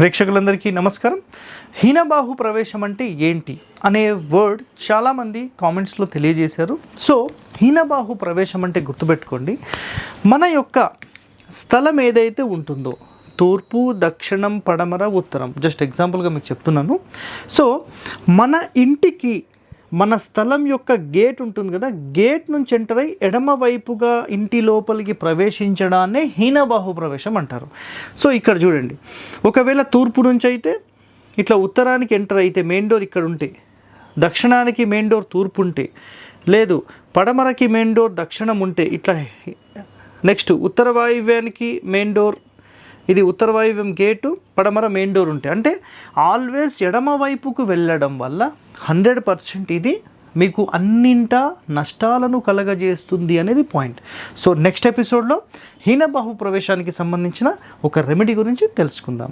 ప్రేక్షకులందరికీ నమస్కారం. హీనబాహు ప్రవేశం అంటే ఏంటి అనే వర్డ్ చాలామంది కామెంట్స్లో తెలియజేశారు. సో హీనబాహు ప్రవేశం అంటే గుర్తుపెట్టుకోండి. మన యొక్క స్థలం ఏదైతే ఉంటుందో తూర్పు దక్షిణం పడమర ఉత్తరం జస్ట్ ఎగ్జాంపుల్గా మీకు చెప్తున్నాను. సో మన ఇంటికి మన స్థలం యొక్క గేట్ ఉంటుంది కదా గేట్ నుంచి ఎంటర్ అయి ఎడమ వైపుగా ఇంటి లోపలికి ప్రవేశించడాన్నే హీనబాహు ప్రవేశం అంటారు. సో ఇక్కడ చూడండి ఒకవేళ తూర్పు నుంచి అయితే ఇట్లా ఉత్తరానికి ఎంటర్ అయితే మెయిన్ డోర్ ఇక్కడ ఉంటే దక్షిణానికి మెయిన్ డోర్ తూర్పు ఉంటే లేదు పడమరకి మెయిన్ డోర్ దక్షిణం ఉంటే ఇట్లా నెక్స్ట్ ఉత్తర వాయువ్యానికి మెయిన్ డోర్ ఇది ఉత్తర వాయువ్యం గేటు పడమర మెయిన్ డోర్ ఉంటాయి. అంటే ఆల్వేస్ ఎడమ వైపుకు వెళ్ళడం వల్ల హండ్రెడ్ పర్సెంట్ ఇది మీకు అన్నింటా నష్టాలను కలగజేస్తుంది అనేది పాయింట్. సో నెక్స్ట్ ఎపిసోడ్లో హీనబాహు ప్రవేశానికి సంబంధించిన ఒక రెమెడీ గురించి తెలుసుకుందాం.